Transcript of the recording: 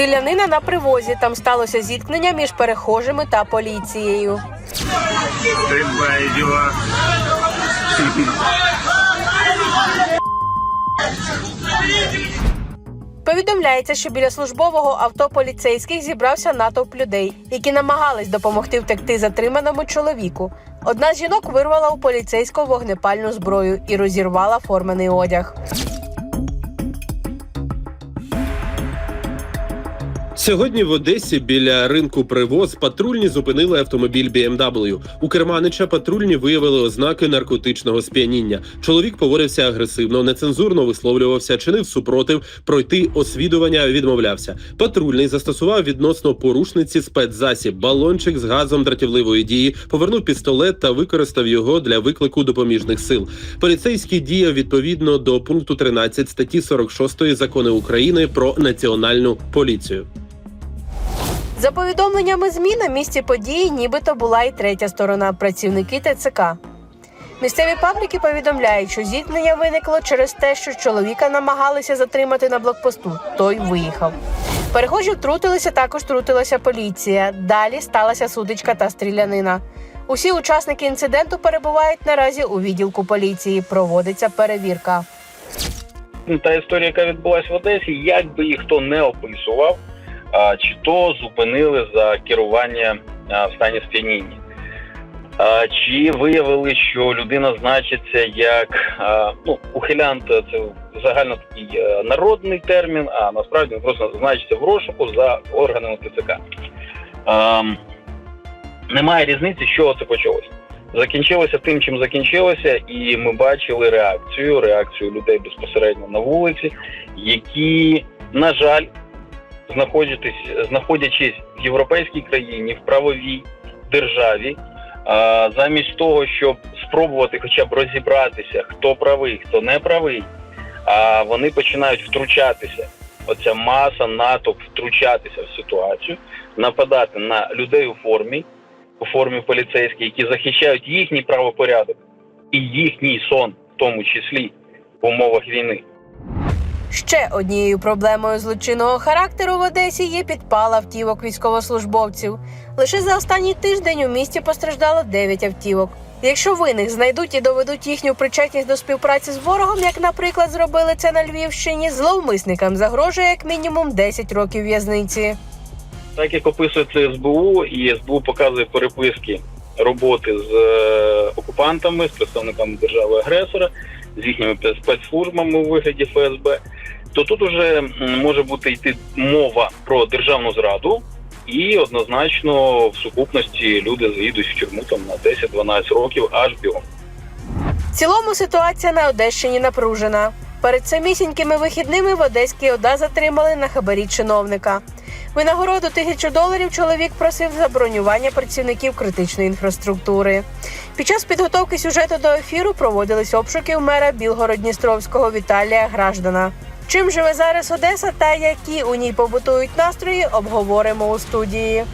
Стрілянина на привозі. Там сталося зіткнення між перехожими та поліцією. Повідомляється, що біля службового авто поліцейських зібрався натовп людей, які намагались допомогти втекти затриманому чоловіку. Одна з жінок вирвала у поліцейського вогнепальну зброю і розірвала формений одяг. Сьогодні в Одесі біля ринку привоз патрульні зупинили автомобіль BMW. У керманича патрульні виявили ознаки наркотичного сп'яніння. Чоловік поводився агресивно, нецензурно висловлювався, чинив супротив, пройти освідування відмовлявся. Патрульний застосував відносно порушниці спецзасіб, балончик з газом дратівливої дії, повернув пістолет та використав його для виклику допоміжних сил. Поліцейський діяв відповідно до пункту 13 статті 46 закону України про національну поліцію. За повідомленнями ЗМІ на місці події, нібито була і третя сторона працівники ТЦК. Місцеві пабліки повідомляють, що зіткнення виникло через те, що чоловіка намагалися затримати на блокпосту. Той виїхав. Перехожі втрутилися, також втрутилася поліція. Далі сталася сутичка та стрілянина. Усі учасники інциденту перебувають наразі у відділку поліції. Проводиться перевірка. Та історія, яка відбулася в Одесі, як би їх хто не описував, чи то зупинили за керування в стані сп'яніння, чи виявили, що людина значиться як ну, ухилянт, це загально такий е, народний термін, а насправді він просто значиться в розшуку за органами ТЦК. Немає різниці, чого це почалося. Закінчилося тим, чим закінчилося, і ми бачили реакцію, реакцію людей безпосередньо на вулиці, які, на жаль, знаходячись, знаходячись в європейській країні, в правовій державі, замість того, щоб спробувати хоча б розібратися, хто правий, хто не правий, а вони починають втручатися. Оця маса натовп втручатися в ситуацію, нападати на людей у формі, у формі поліцейській, які захищають їхній правопорядок і їхній сон, в тому числі в умовах війни. Ще однією проблемою злочинного характеру в Одесі є підпал автівок військовослужбовців. Лише за останній тиждень у місті постраждало 9 автівок. Якщо винних знайдуть і доведуть їхню причетність до співпраці з ворогом, як, наприклад, зробили це на Львівщині, зловмисникам загрожує як мінімум 10 років в'язниці. Так як описується СБУ, і СБУ показує переписки роботи з е, окупантами, з представниками держави-агресора, з їхніми спецслужбами у вигляді ФСБ, то тут уже може бути йти мова про державну зраду, і однозначно в сукупності люди заїдуть в тюрму там на 10-12 років аж бігом. В цілому ситуація на Одещині напружена. Перед самісінькими вихідними в Одеській ОДА затримали на хабарі чиновника. Винагороду тисячу доларів чоловік просив за бронювання працівників критичної інфраструктури. Під час підготовки сюжету до ефіру проводились обшуки у мера Білгород-Дністровського Віталія Граждана. Чим живе зараз Одеса та які у ній побутують настрої, обговоримо у студії.